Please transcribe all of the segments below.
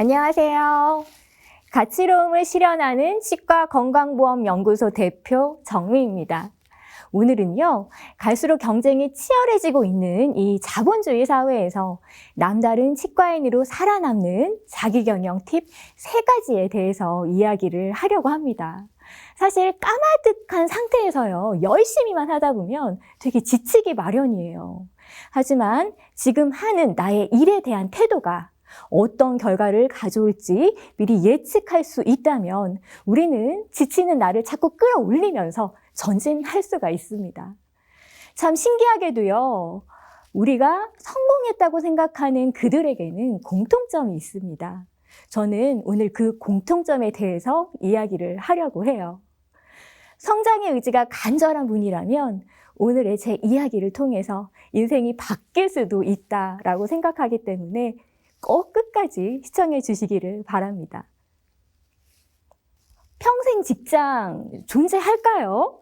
안녕하세요. 가치로움을 실현하는 치과 건강보험 연구소 대표 정미입니다. 오늘은요, 갈수록 경쟁이 치열해지고 있는 이 자본주의 사회에서 남다른 치과인으로 살아남는 자기 경영 팁 세 가지에 대해서 이야기를 하려고 합니다. 사실 까마득한 상태에서요, 열심히만 하다 보면 되게 지치기 마련이에요. 하지만 지금 하는 나의 일에 대한 태도가 어떤 결과를 가져올지 미리 예측할 수 있다면 우리는 지치는 나를 자꾸 끌어올리면서 전진할 수가 있습니다. 참 신기하게도요, 우리가 성공했다고 생각하는 그들에게는 공통점이 있습니다. 저는 오늘 그 공통점에 대해서 이야기를 하려고 해요. 성장의 의지가 간절한 분이라면 오늘의 제 이야기를 통해서 인생이 바뀔 수도 있다라고 생각하기 때문에 꼭 끝까지 시청해 주시기를 바랍니다. 평생 직장 존재할까요?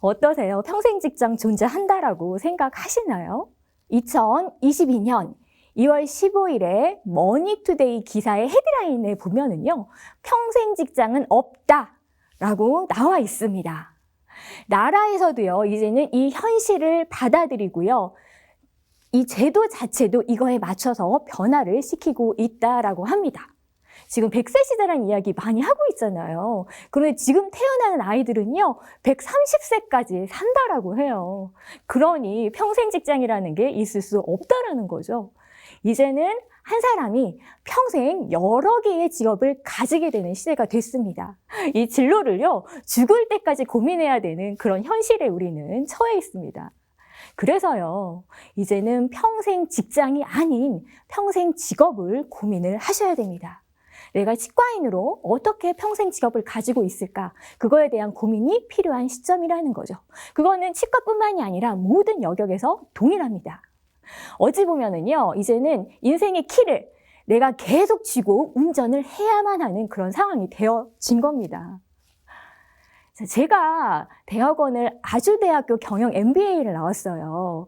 어떠세요? 평생 직장 존재한다라고 생각하시나요? 2022년 2월 15일에 머니투데이 기사의 헤드라인에 보면은요, 평생 직장은 없다 라고 나와 있습니다. 나라에서도요, 이제는 이 현실을 받아들이고요, 이 제도 자체도 이거에 맞춰서 변화를 시키고 있다라고 합니다. 지금 100세 시대라는 이야기 많이 하고 있잖아요. 그런데 지금 태어나는 아이들은요, 130세까지 산다라고 해요. 그러니 평생 직장이라는 게 있을 수 없다라는 거죠. 이제는 한 사람이 평생 여러 개의 직업을 가지게 되는 시대가 됐습니다. 이 진로를요, 죽을 때까지 고민해야 되는 그런 현실에 우리는 처해 있습니다. 그래서요, 이제는 평생 직장이 아닌 평생 직업을 고민을 하셔야 됩니다. 내가 치과인으로 어떻게 평생 직업을 가지고 있을까? 그거에 대한 고민이 필요한 시점이라는 거죠. 그거는 치과뿐만이 아니라 모든 영역에서 동일합니다. 어찌 보면은요, 이제는 인생의 키를 내가 계속 쥐고 운전을 해야만 하는 그런 상황이 되어진 겁니다. 제가 대학원을 아주대학교 경영 MBA를 나왔어요.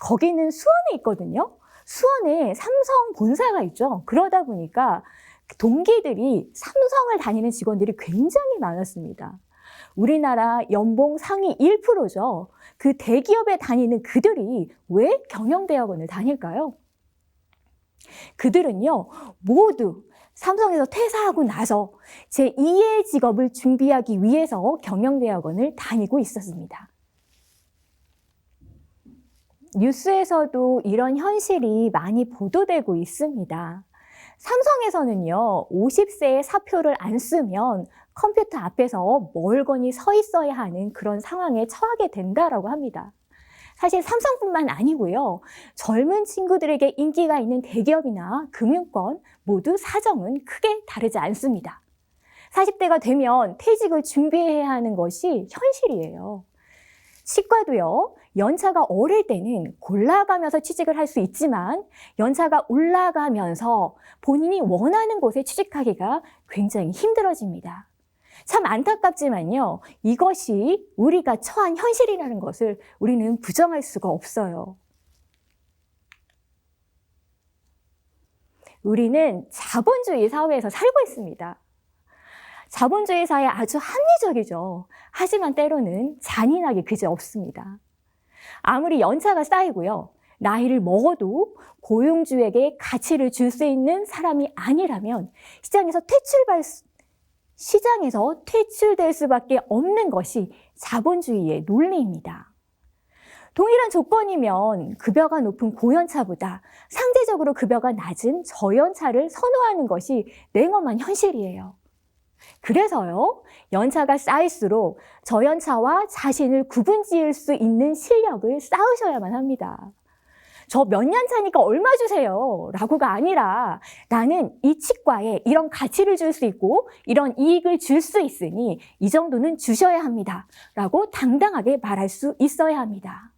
거기는 수원에 있거든요. 수원에 삼성 본사가 있죠. 그러다 보니까 동기들이 삼성을 다니는 직원들이 굉장히 많았습니다. 우리나라 연봉 상위 1%죠. 그 대기업에 다니는 그들이 왜 경영대학원을 다닐까요? 그들은요, 모두 삼성에서 퇴사하고 나서 제2의 직업을 준비하기 위해서 경영대학원을 다니고 있었습니다. 뉴스에서도 이런 현실이 많이 보도되고 있습니다. 삼성에서는요, 50세의 사표를 안 쓰면 컴퓨터 앞에서 멀거니 서 있어야 하는 그런 상황에 처하게 된다라고 합니다. 사실 삼성뿐만 아니고요. 젊은 친구들에게 인기가 있는 대기업이나 금융권 모두 사정은 크게 다르지 않습니다. 40대가 되면 퇴직을 준비해야 하는 것이 현실이에요. 치과도요, 연차가 어릴 때는 골라가면서 취직을 할 수 있지만, 연차가 올라가면서 본인이 원하는 곳에 취직하기가 굉장히 힘들어집니다. 참 안타깝지만요, 이것이 우리가 처한 현실이라는 것을 우리는 부정할 수가 없어요. 우리는 자본주의 사회에서 살고 있습니다. 자본주의 사회 아주 합리적이죠. 하지만 때로는 잔인하게 그지 없습니다. 아무리 연차가 쌓이고요. 나이를 먹어도 고용주에게 가치를 줄 수 있는 사람이 아니라면 시장에서 퇴출할 수, 시장에서 퇴출될 수밖에 없는 것이 자본주의의 논리입니다. 동일한 조건이면 급여가 높은 고연차보다 상대적으로 급여가 낮은 저연차를 선호하는 것이 냉엄한 현실이에요. 그래서요, 연차가 쌓일수록 저연차와 자신을 구분 지을 수 있는 실력을 쌓으셔야만 합니다. 저 몇 년 차니까 얼마 주세요. 라고가 아니라 나는 이 치과에 이런 가치를 줄 수 있고 이런 이익을 줄 수 있으니 이 정도는 주셔야 합니다. 라고 당당하게 말할 수 있어야 합니다.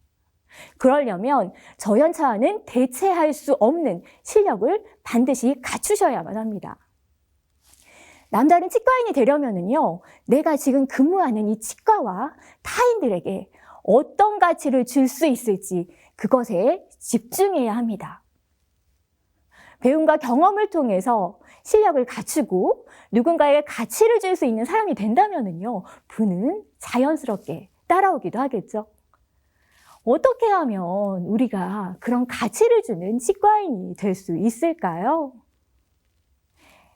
그러려면 저연차와는 대체할 수 없는 실력을 반드시 갖추셔야만 합니다. 남다른 치과인이 되려면은요, 내가 지금 근무하는 이 치과와 타인들에게 어떤 가치를 줄 수 있을지 그것에 집중해야 합니다. 배움과 경험을 통해서 실력을 갖추고 누군가에게 가치를 줄 수 있는 사람이 된다면은요, 부는 자연스럽게 따라오기도 하겠죠. 어떻게 하면 우리가 그런 가치를 주는 치과인이 될 수 있을까요?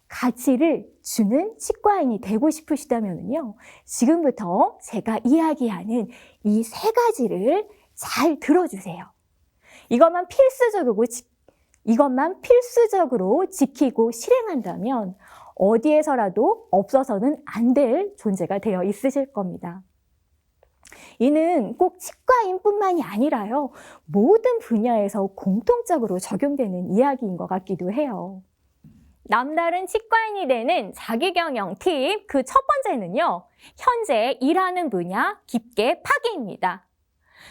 가치를 주는 치과인이 되고 싶으시다면요, 지금부터 제가 이야기하는 이 세 가지를 잘 들어주세요. 이것만 필수적으로, 지- 이것만 필수적으로 지키고 실행한다면 어디에서라도 없어서는 안 될 존재가 되어 있으실 겁니다. 이는 꼭 치과인뿐만이 아니라요, 모든 분야에서 공통적으로 적용되는 이야기인 것 같기도 해요. 남다른 치과인이 되는 자기경영 팁, 그 첫 번째는요, 현재 일하는 분야 깊게 파기입니다.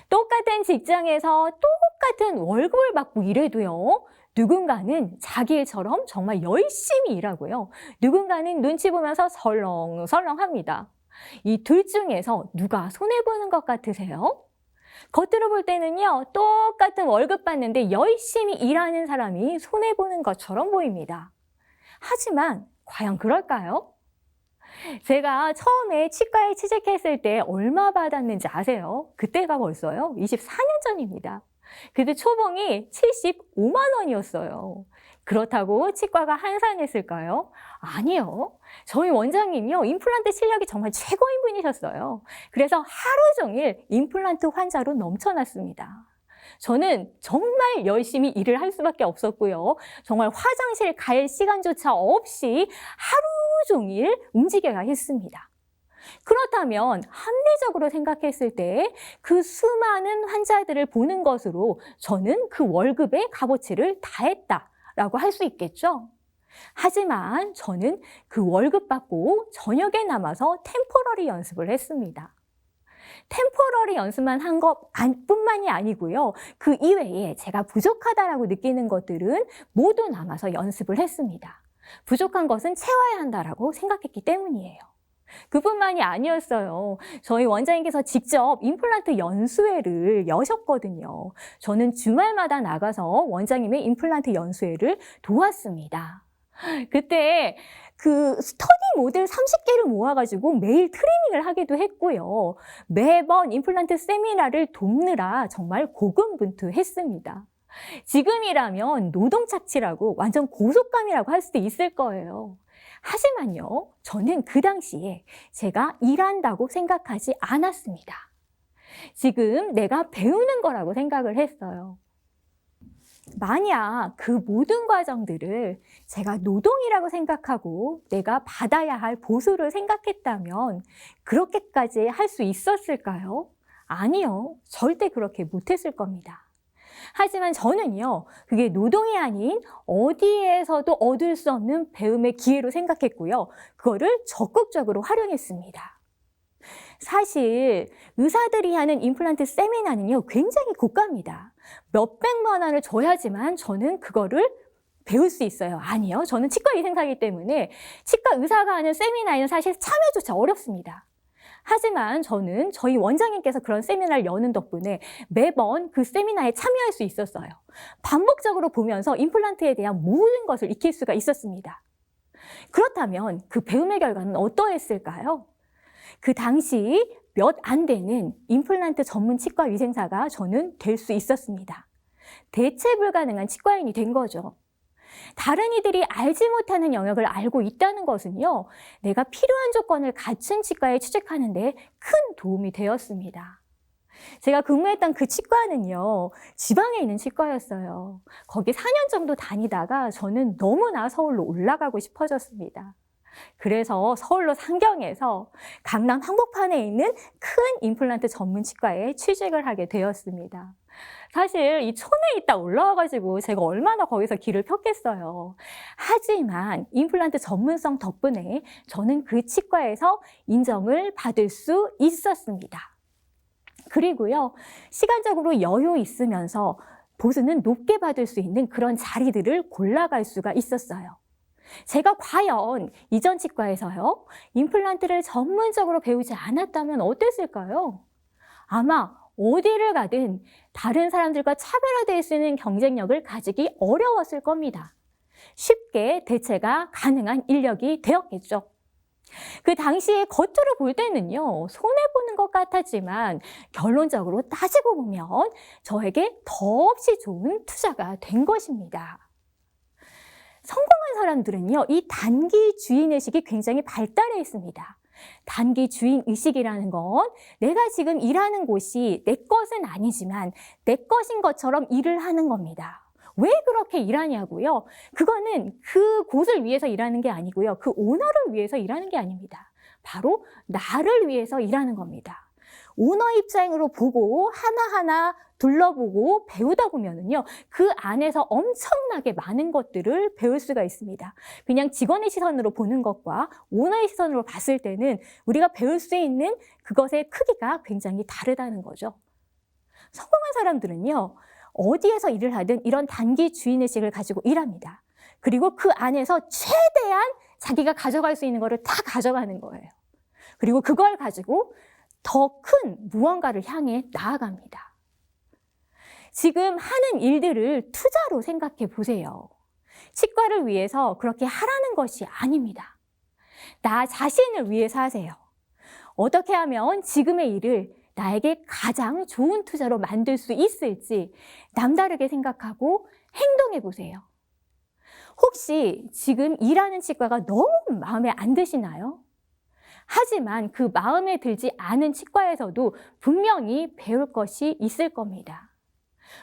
똑같은 직장에서 똑같은 월급을 받고 일해도요, 누군가는 자기 일처럼 정말 열심히 일하고요, 누군가는 눈치 보면서 설렁설렁 합니다. 이 둘 중에서 누가 손해보는 것 같으세요? 겉으로 볼 때는요, 똑같은 월급 받는데 열심히 일하는 사람이 손해보는 것처럼 보입니다. 하지만 과연 그럴까요? 제가 처음에 치과에 취직했을 때 얼마 받았는지 아세요? 그때가 벌써요. 24년 전입니다. 그때 초봉이 75만 원이었어요. 그렇다고 치과가 한산했을까요? 아니요. 저희 원장님이요. 임플란트 실력이 정말 최고인 분이셨어요. 그래서 하루 종일 임플란트 환자로 넘쳐났습니다. 저는 정말 열심히 일을 할 수밖에 없었고요. 정말 화장실 갈 시간조차 없이 하루 종일 움직여야 했습니다. 그렇다면 합리적으로 생각했을 때 그 수많은 환자들을 보는 것으로 저는 그 월급의 값어치를 다했다라고 할 수 있겠죠. 하지만 저는 그 월급 받고 저녁에 남아서 템포러리 연습을 했습니다. 템포러리 연습만 한 것 뿐만이 아니고요. 그 이외에 제가 부족하다라고 느끼는 것들은 모두 남아서 연습을 했습니다. 부족한 것은 채워야 한다라고 생각했기 때문이에요. 그뿐만이 아니었어요. 저희 원장님께서 직접 임플란트 연수회를 여셨거든요. 저는 주말마다 나가서 원장님의 임플란트 연수회를 도왔습니다. 그때 그 스터디 모델 30개를 모아가지고 매일 트레이닝을 하기도 했고요. 매번 임플란트 세미나를 돕느라 정말 고군분투했습니다. 지금이라면 노동착취라고 완전 고속감이라고 할 수도 있을 거예요. 하지만요, 저는 그 당시에 제가 일한다고 생각하지 않았습니다. 지금 내가 배우는 거라고 생각을 했어요. 만약 그 모든 과정들을 제가 노동이라고 생각하고 내가 받아야 할 보수를 생각했다면 그렇게까지 할 수 있었을까요? 아니요. 절대 그렇게 못했을 겁니다. 하지만 저는요, 그게 노동이 아닌 어디에서도 얻을 수 없는 배움의 기회로 생각했고요. 그거를 적극적으로 활용했습니다. 사실 의사들이 하는 임플란트 세미나는요, 굉장히 고가입니다. 몇백만 원을 줘야지만 저는 그거를 배울 수 있어요. 아니요. 저는 치과 의생사이기 때문에 치과 의사가 하는 세미나에는 사실 참여조차 어렵습니다. 하지만 저는 저희 원장님께서 그런 세미나를 여는 덕분에 매번 그 세미나에 참여할 수 있었어요. 반복적으로 보면서 임플란트에 대한 모든 것을 익힐 수가 있었습니다. 그렇다면 그 배움의 결과는 어떠했을까요? 그 당시 몇 안 되는 임플란트 전문 치과 위생사가 저는 될 수 있었습니다. 대체 불가능한 치과인이 된 거죠. 다른 이들이 알지 못하는 영역을 알고 있다는 것은요, 내가 필요한 조건을 갖춘 치과에 취직하는데 큰 도움이 되었습니다. 제가 근무했던 그 치과는요, 지방에 있는 치과였어요. 거기 4년 정도 다니다가 저는 너무나 서울로 올라가고 싶어졌습니다. 그래서 서울로 상경해서 강남 한복판에 있는 큰 임플란트 전문 치과에 취직을 하게 되었습니다. 사실 이 촌에 있다 올라와가지고 제가 얼마나 거기서 길을 폈겠어요. 하지만 임플란트 전문성 덕분에 저는 그 치과에서 인정을 받을 수 있었습니다. 그리고요, 시간적으로 여유 있으면서 보수는 높게 받을 수 있는 그런 자리들을 골라갈 수가 있었어요. 제가 과연 이전 치과에서요, 임플란트를 전문적으로 배우지 않았다면 어땠을까요? 아마 어디를 가든 다른 사람들과 차별화될 수 있는 경쟁력을 가지기 어려웠을 겁니다. 쉽게 대체가 가능한 인력이 되었겠죠. 그 당시에 겉으로 볼 때는요, 손해보는 것 같았지만 결론적으로 따지고 보면 저에게 더없이 좋은 투자가 된 것입니다. 성공한 사람들은요, 이 단기 주인의식이 굉장히 발달해 있습니다. 단기 주인 의식이라는 건 내가 지금 일하는 곳이 내 것은 아니지만 내 것인 것처럼 일을 하는 겁니다. 왜 그렇게 일하냐고요? 그거는 그 곳을 위해서 일하는 게 아니고요. 그 오너를 위해서 일하는 게 아닙니다. 바로 나를 위해서 일하는 겁니다. 오너 입장으로 보고 하나하나 둘러보고 배우다 보면은요, 그 안에서 엄청나게 많은 것들을 배울 수가 있습니다. 그냥 직원의 시선으로 보는 것과 오너의 시선으로 봤을 때는 우리가 배울 수 있는 그것의 크기가 굉장히 다르다는 거죠. 성공한 사람들은요, 어디에서 일을 하든 이런 단기 주인의식을 가지고 일합니다. 그리고 그 안에서 최대한 자기가 가져갈 수 있는 거를 다 가져가는 거예요. 그리고 그걸 가지고 더 큰 무언가를 향해 나아갑니다. 지금 하는 일들을 투자로 생각해 보세요. 치과를 위해서 그렇게 하라는 것이 아닙니다. 나 자신을 위해서 하세요. 어떻게 하면 지금의 일을 나에게 가장 좋은 투자로 만들 수 있을지 남다르게 생각하고 행동해 보세요. 혹시 지금 일하는 치과가 너무 마음에 안 드시나요? 하지만 그 마음에 들지 않은 치과에서도 분명히 배울 것이 있을 겁니다.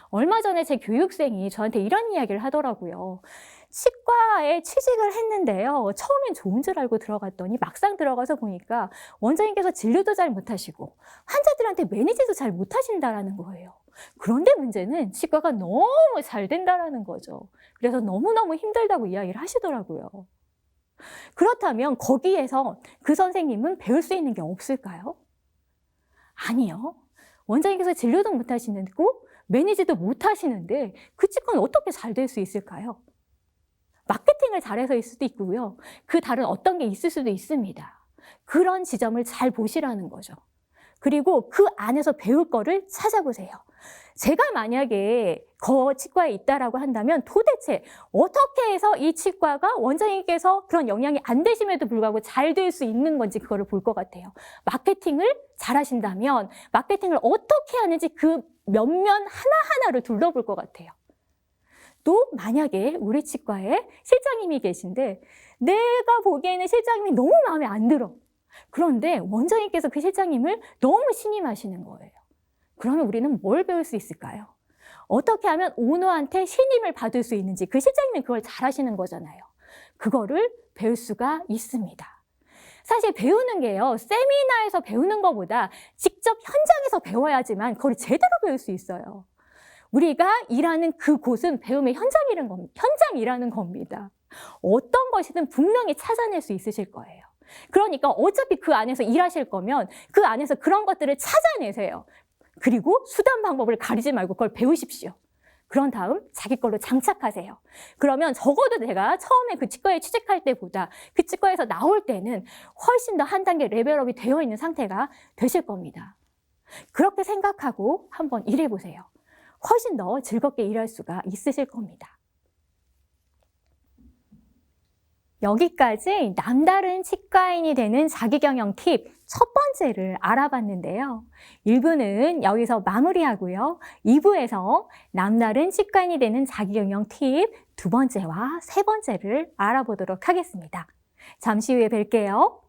얼마 전에 제 교육생이 저한테 이런 이야기를 하더라고요. 치과에 취직을 했는데요. 처음엔 좋은 줄 알고 들어갔더니 막상 들어가서 보니까 원장님께서 진료도 잘 못하시고 환자들한테 매니지도 잘 못하신다라는 거예요. 그런데 문제는 치과가 너무 잘 된다라는 거죠. 그래서 너무너무 힘들다고 이야기를 하시더라고요. 그렇다면 거기에서 그 선생님은 배울 수 있는 게 없을까요? 아니요. 원장님께서 진료도 못 하시고 매니지도 못 하시는데 그 치과는 어떻게 잘 될 수 있을까요? 마케팅을 잘해서일 수도 있고요. 그 다른 어떤 게 있을 수도 있습니다. 그런 지점을 잘 보시라는 거죠. 그리고 그 안에서 배울 거를 찾아보세요. 제가 만약에 거 치과에 있다라고 한다면 도대체 어떻게 해서 이 치과가 원장님께서 그런 영향이 안 되심에도 불구하고 잘 될 수 있는 건지 그거를 볼 것 같아요. 마케팅을 잘 하신다면 마케팅을 어떻게 하는지 그 면면 하나하나를 둘러볼 것 같아요. 또 만약에 우리 치과에 실장님이 계신데 내가 보기에는 실장님이 너무 마음에 안 들어. 그런데 원장님께서 그 실장님을 너무 신임하시는 거예요. 그러면 우리는 뭘 배울 수 있을까요? 어떻게 하면 오너한테 신임을 받을 수 있는지 그 실장님이 그걸 잘 하시는 거잖아요. 그거를 배울 수가 있습니다. 사실 배우는 게요, 세미나에서 배우는 것보다 직접 현장에서 배워야지만 그걸 제대로 배울 수 있어요. 우리가 일하는 그 곳은 배움의 현장이라는 겁니다. 현장이라는 겁니다. 어떤 것이든 분명히 찾아낼 수 있으실 거예요. 그러니까 어차피 그 안에서 일하실 거면 그 안에서 그런 것들을 찾아내세요. 그리고 수단 방법을 가리지 말고 그걸 배우십시오. 그런 다음 자기 걸로 장착하세요. 그러면 적어도 내가 처음에 그 치과에 취직할 때보다 그 치과에서 나올 때는 훨씬 더 한 단계 레벨업이 되어 있는 상태가 되실 겁니다. 그렇게 생각하고 한번 일해 보세요. 훨씬 더 즐겁게 일할 수가 있으실 겁니다. 여기까지 남다른 치과인이 되는 자기경영 팁 첫 번째를 알아봤는데요. 1부는 여기서 마무리하고요. 2부에서 남다른 치과인이 되는 자기경영 팁 두 번째와 세 번째를 알아보도록 하겠습니다. 잠시 후에 뵐게요.